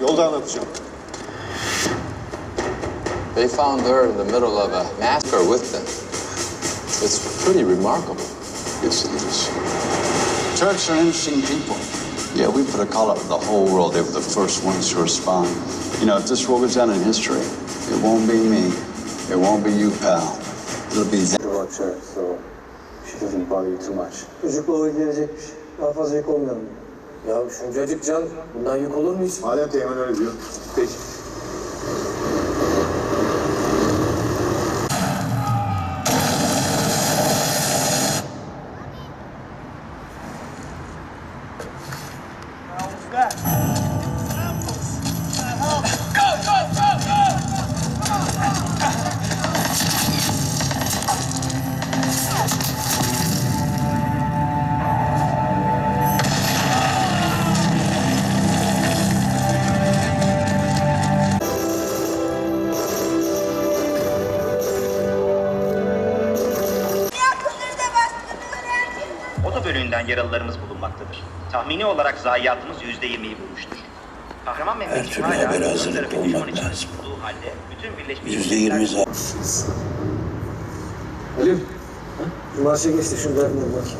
Yolda anlatacağım. They found her in the middle of a massacre with them. It's pretty remarkable. Yes, it is. Turks are interesting people. Yeah, we put a call out to the whole world. They were the first ones to respond. You know, if this war goes down in history, it won't be me. It won't be you, pal. It'll be them. watch her, so she doesn't bother you too much. Çocukla oynayacakmış. Daha fazla yük olmayalım. Ya şuncacık can, bundan yük olur mu hiç? Madem Teğmen öyle diyor. Peki. Oto bölüğünden yaralılarımız bulunmaktadır. Tahmini olarak zayiatımız yüzde yirmiyi bulmuştur. Kahraman türlü hala tarafı düşman olmak lazım. halde bütün Birleşmiş Yüzde yirmi ha? Şu marşa geçti şunu da bakayım.